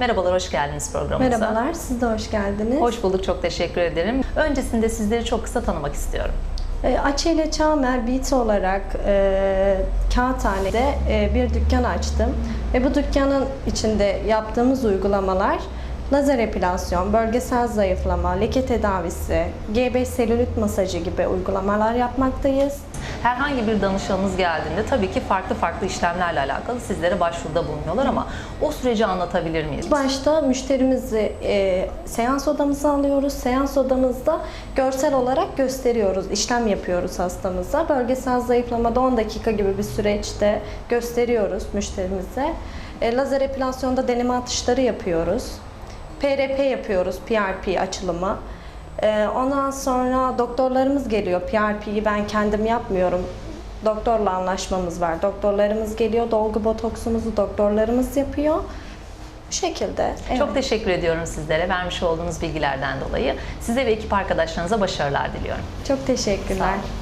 Merhabalar, hoş geldiniz programımıza. Merhabalar, siz de hoş geldiniz. Hoş bulduk, çok teşekkür ederim. Öncesinde sizleri çok kısa tanımak istiyorum. E, Açı ile Çağmer Beat olarak e, Kağıthane'de e, bir dükkan açtım. Ve bu dükkanın içinde yaptığımız uygulamalar lazer epilasyon, bölgesel zayıflama, leke tedavisi, G5 selülit masajı gibi uygulamalar yapmaktayız. Herhangi bir danışanınız geldiğinde tabii ki farklı farklı işlemlerle alakalı sizlere başvuruda bulunuyorlar ama o süreci anlatabilir miyiz? Başta müşterimizi e, seans odamıza alıyoruz. Seans odamızda görsel olarak gösteriyoruz, işlem yapıyoruz hastamıza. Bölgesel zayıflamada 10 dakika gibi bir süreçte gösteriyoruz müşterimize. E, lazer epilasyonda deneme atışları yapıyoruz. PRP yapıyoruz, PRP açılımı. E, ondan sonra doktorlarımız geliyor. PRP'yi ben kendim yapmıyorum. Doktorla anlaşmamız var. Doktorlarımız geliyor, dolgu botoksumuzu doktorlarımız yapıyor. Bu şekilde. evet. Çok teşekkür ediyorum sizlere vermiş olduğunuz bilgilerden dolayı. Size ve ekip arkadaşlarınıza başarılar diliyorum. Çok teşekkürler.